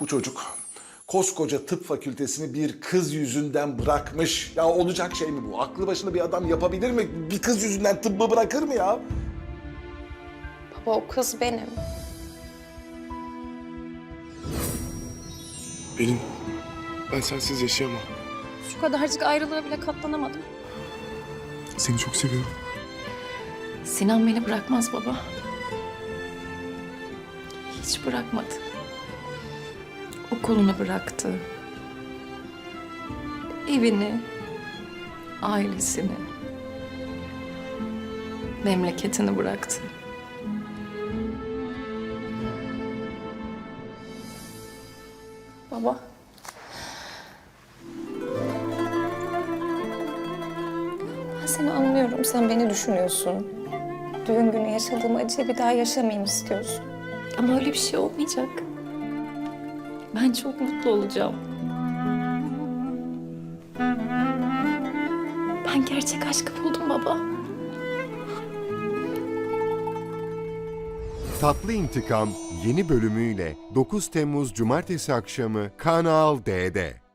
Bu çocuk koskoca tıp fakültesini bir kız yüzünden bırakmış. Ya olacak şey mi bu? Aklı başında bir adam yapabilir mi? Bir kız yüzünden tıbbı bırakır mı ya? Baba o kız benim. Benim. Ben sensiz yaşayamam. Şu kadarcık ayrılığa bile katlanamadım. Seni çok seviyorum. Sinan beni bırakmaz baba. Hiç bırakmadı. Okulunu bıraktı. Evini, ailesini, memleketini bıraktı. Baba. Ben seni anlıyorum. Sen beni düşünüyorsun. Düğün günü yaşadığım acıyı bir daha yaşamayayım istiyorsun. Ama öyle bir şey olmayacak. Ben çok mutlu olacağım. Ben gerçek aşkı buldum baba. Tatlı İntikam yeni bölümüyle 9 Temmuz Cumartesi akşamı Kanal D'de.